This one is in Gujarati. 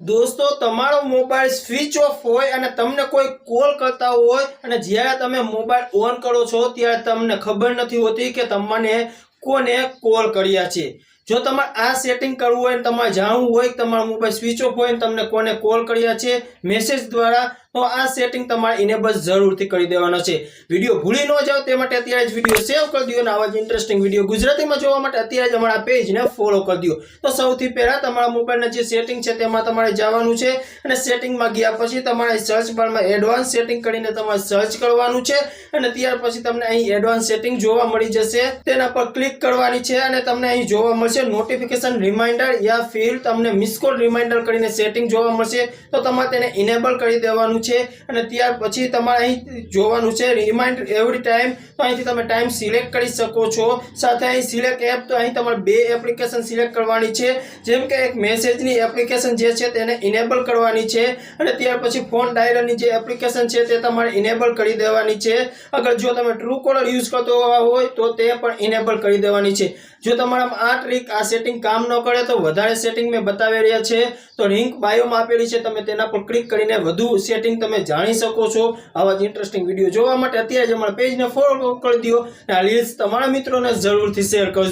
દોસ્તો, તમારો મોબાઈલ સ્વિચ ઓફ હોય અને તમને કોઈ કોલ કરતા હોય અને જ્યારે તમે મોબાઈલ ઓન કરો છો, ત્યારે તમને ખબર નથી હોતી કે તમને કોને કોલ કર્યા છે. જો તમારે આ સેટિંગ કરવું હોય તમારે જાણવું હોય તમારો મોબાઈલ સ્વિચ ઓફ હોય તમને કોને કોલ કર્યા છે મેસેજ દ્વારા તો આ સેટિંગ તમારે ઇનેબલ જરૂરથી કરી દેવાનો છે. વીડિયો ભૂલી ન જાઓ, તે માટે અત્યારે જ વીડિયો સેવ કરી દો અને આવા જ ઇન્ટરેસ્ટિંગ વીડિયો ગુજરાતીમાં જોવા માટે અત્યારે જ અમારા પેજને ફોલો કરી દો. તો સૌથી પહેલાં તમારા મોબાઈલના જે સેટિંગ છે તેમાં તમારે જવાનું છે અને સેટિંગમાં ગયા પછી તમારે સર્ચ બારમાં એડવાન્સ સેટિંગ કરીને તમારે સર્ચ કરવાનું છે અને ત્યાર પછી તમને અહીં એડવાન્સ સેટિંગ જોવા મળી જશે. તેના પર ક્લિક કરવાની છે અને તમને અહીં જોવા મળશે નોટિફિકેશન રિમાઇન્ડર યા ફીલ તમને મિસકોલ રિમાઇન્ડર કરીને સેટિંગ જોવા મળશે. તો તમારે તેને ઇનેબલ કરી દેવાનું છે અને ત્યાર પછી તમારે અહીં જોવાનું છે રિમાઇન્ડ એવરી ટાઈમ તો અહીંથી તમે ટાઈમ સિલેક્ટ કરી શકો છો. સાથે અહીં સિલેક્ટ એપ તો અહીં તમારે બે એપ્લિકેશન સિલેક્ટ કરવાની છે. જેમ કે એક મેસેજની એપ્લિકેશન જે છે તેને ઇનેબલ કરવાની છે અને ત્યાર પછી ફોન ડાયરની જે એપ્લિકેશન છે તે તમારે ઇનેબલ કરી દેવાની છે. અગર જો તમે ટ્રુ કોલર યુઝ કરતો હોય, તો તે પણ ઇનેબલ કરી દેવાની છે. જો તમારામાં આ ટ્રીક આ સેટિંગ કામ ન કરે, તો વધારે સેટિંગ મેં બતાવી રહ્યા છે. તો લિંક બાયોમાં આપેલી છે, તમે તેના પર ક્લિક કરીને વધુ સેટિંગ તમે જાણી શકો છો. આવા જ ઇન્ટરેસ્ટિંગ વીડિયો જોવા માટે અત્યારે જ અમારા પેજને ફોલો કરી દો અને આ રીલ્સ તમારા મિત્રોને જરૂરથી શેર કરજો.